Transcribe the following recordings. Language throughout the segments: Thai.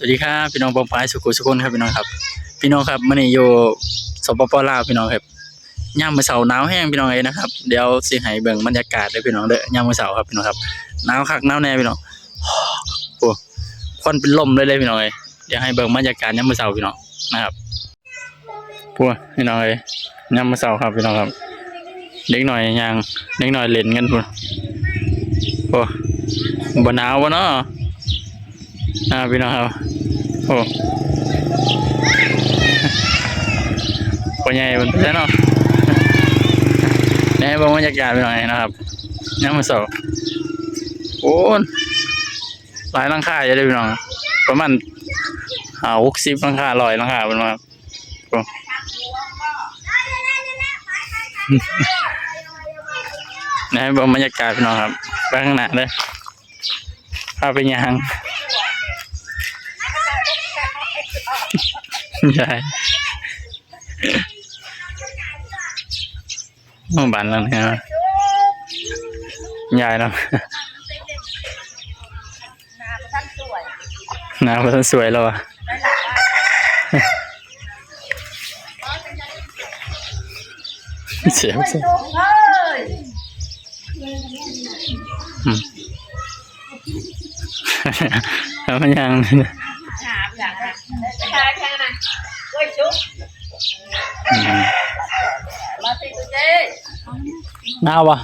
สวัสดีครับพี่น้องปองปายสุขุสุคนครับพี่น้องครับ พี่น้องครับมื่อนี้อยู่สปปลาวพี่น้องครับย่ามมือเสาหนาวแห้งพี่น้องเอ้นะครับเดี๋ยวสิให้เบิ่งบรรยากาศเด้อพี่น้องเด้อย่ามมือเสาครับพี่น้องครับหนาวคักหนาวแน่พี่น้องโอ้ควันเป็นลมเลยเลยพี่น้องเอ้เดี๋ยวให้เบิ่งบรรยากาศย่ามมือเสาพี่น้องนะครับพวกพี่น้องเอ้ยย่ามมือเสาครับพี่น้องครับเด็กหน่อยยางเด็กหน่อยเล่นกันพุ่นโอ้บ่หนาวบ่เนาะอ่าพี่น้องครับ โอ้ปัญญาบนเต้นเนาะนี่บรรยากาศไปหน่อยนะครับยังมาสอบโอ้หลายลังคาจะได้พี่น้องประมาณหาหกสิบลังคาลอยลังคาเป็นมาโอ้นี่บรรยากาศพี่น้องครับไปข้างหน้าเลยพาไปยาง ใช่ห้องบันแล้วนะครับยายแล้วหน้าก็ท่านสวยหน้าก็สวยแล้วอะเสียงเสียงจุ๊บเอ้ยอืมแล้วมันยังหาอย่างนะชายแค่นั้นโอ้ยจุ๊บ อืม มาสิตุเจ้ หนาววะ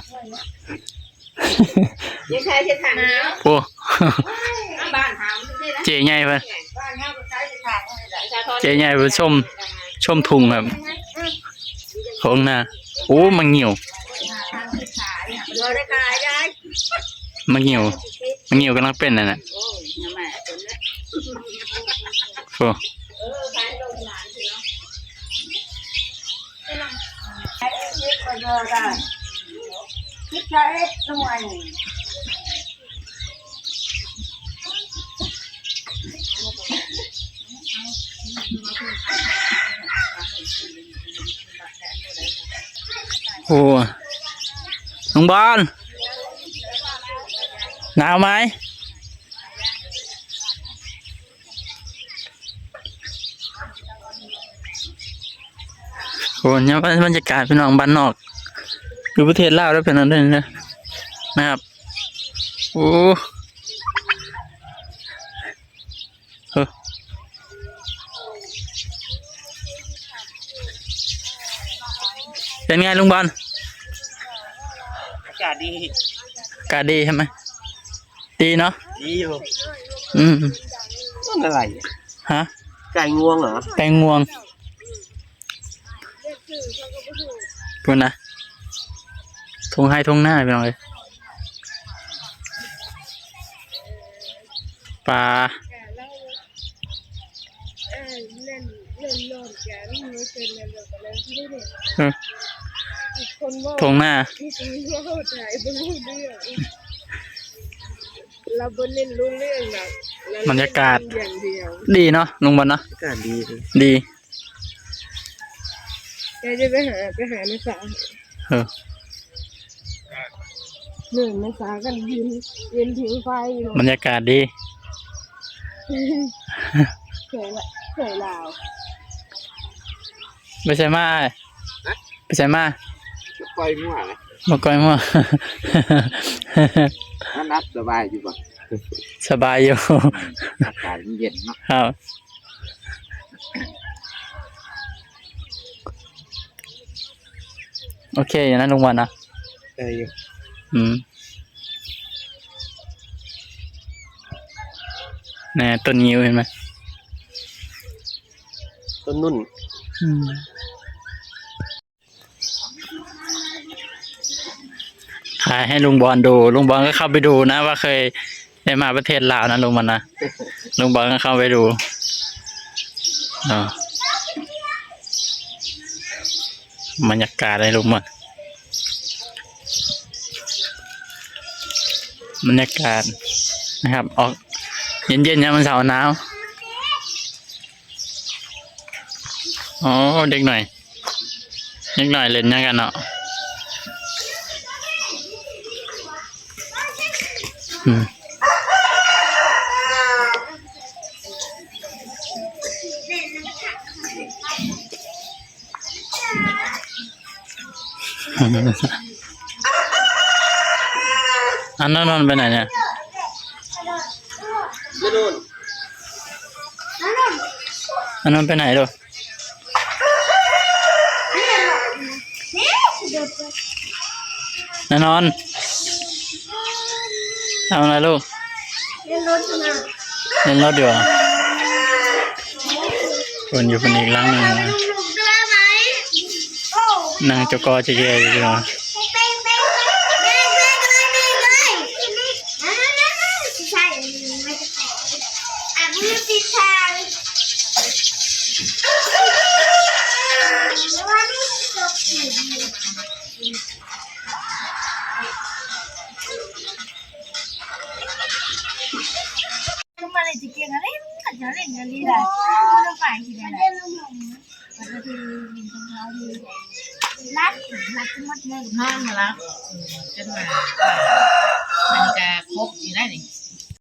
ยังใช้เส้นทางนี้โอ้บ้านหามตุเจ้นะเจ๊ใหญ่เพิ่นบ้านห้ามใช้เส้นทางนี้เจ๊ใหญ่เพิ่นชมชมทุงครับของหน้าโอ้มันเหี่ยวเราได้ขายได้มันเหี่ยวมันเหี่ยวกำลังเป็นนั่นน่ะโอ้ยน้ำแม่จนเลยโอ้ เออขายลงหลานสิเนาะขายเอ็ กซ์ก็เยอะได้คิดใช้หน่วยโหน้องบอลหนาวไหมโอ้เนี่ยบรรยากาศพี่น้องบ้านนอก อยู่ประเทศลาวแล้วเป็นอะไรนะนะครับ โอ้เฮ้อเป็นไงลุงบอลอากาศดีอากาศดีใช่ไหมดีเนาะดีอยู่อืมนั่นอะไรฮะไก่งวงเหรอแตงงวงพูดนะ ทงให้ทงหน้าไปหน่อยปลาเออเล่นเล่นโลดกันไม่เป็นอะไรแบบนั้นที่ได้เอออีกคนว่าทงหน้าที่จริงว่าเข้าใจไม่รู้เรื่องเราบนเล่นรู้เรื่องนะเรบรรยากาศอย่างเดียวดีเนาะลุงบอลเนาะอากาศดีเลยดีแกจะไปหาไปหาในสาเออ หนึ่งในสากันยืนยืนผิงไฟอยู่บรรยากาศดีเคยละเคยลาวไม่ใช่มาไม่ใช่มาปล่อยมั่วเลยมาก้อยมั่วนั่นรับสบายอยู่ป่ะสบายอยู่อากาศมันเย็นเนาะครับโอเคอย่างนั้นลุงบอลนะเออ อยู่อืมแน่ต้นงิ้วเห็นไหมต้นนุ่นอืมถ่ายให้ลุงบอลดู ลุงบอลก็เข้าไปดูนะว่าเคยได้มาประเทศลาวนะลุงบอลนะลุงบอลก็เข้าไปดูอ่าบรรยากาศเลยลุงบอ บรรยากาศนะครับ ออกเย็นๆนะมันเสาร์หนาวอ๋อเด็กหน่อย เด็กหน่อยเล่นยังกันเนาะอืม。 อันนั้นนอนไปไหนเนี่ยไม่นู่นอันนั้นไปไหนดูแน่นอนทำอะไรลูกเล่นรถนะเล่นรถอยู่เหรอคนอยู่คนอีกหลังหนึ่งนะหนุ่มๆได้ไหมโอ้นางจกอจะแย่อยู่พี่น้อง แล้ววันนี้จบอยู่ มาเลยจะเก่งอะไรขัดจะเล่นกันดีได้ไม่ต้องไปที่ไหน เล่นลูกหนุ่ม มันก็คือมีของเขาดีรักรักจะหมดเลย นอนมาแล้วจนมามันจะครบอยู่ได้นี่